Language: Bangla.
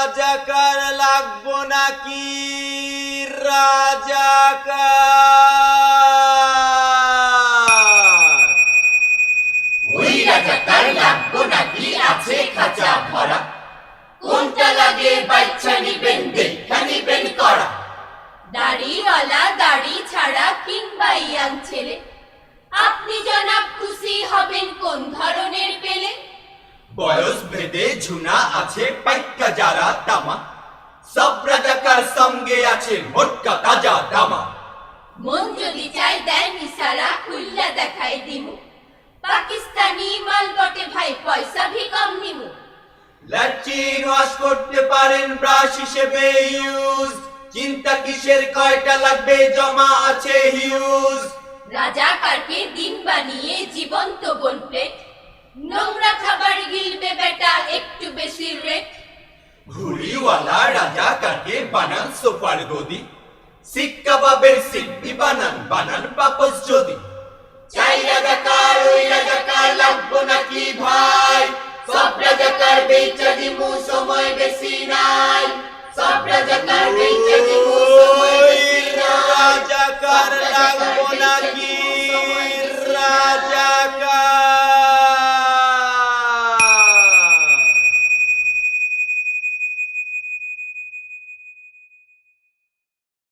রাজাকার লাগবো নাকি রাজাকার? ওই রাজাকার লাগবো নাকি? আছে খাঁচা ভরা। কোনটা লাগে বাচ্চা নিবেন দেখা নিবেন করা। দাড়িওয়ালা দাড়ি ছাড়া কিংবা ইয়াং ছেলে। আপনি জনাব খুশি পেলে বয়স ভেদে ঝুনা আছে পাইকা যারা তামা। সব রাজাকার সঙ্গে আছে মোটকা তাজা দামা মন যদি চাই দেয় মিসারা খুল্লা দেখাই দিমু। পাকিস্তানি মাল বটে ভাই পয়সা ভি কম নিমু। ল্যাট্রিন ওয়াশ করতে পারেন ব্রাশ হিসেবে ইউজ। চিন্তা কিসের কয়টা লাগবে? জমা আছে হিউজ। রাজাকারকে দিন বানিয়ে জীবন্ত ভুড়িওয়ালা কাকে বানান সোফার গদি। শিক্ষা কাবাবের সিদ্ধি বানান বানান পাপস যদি। চাই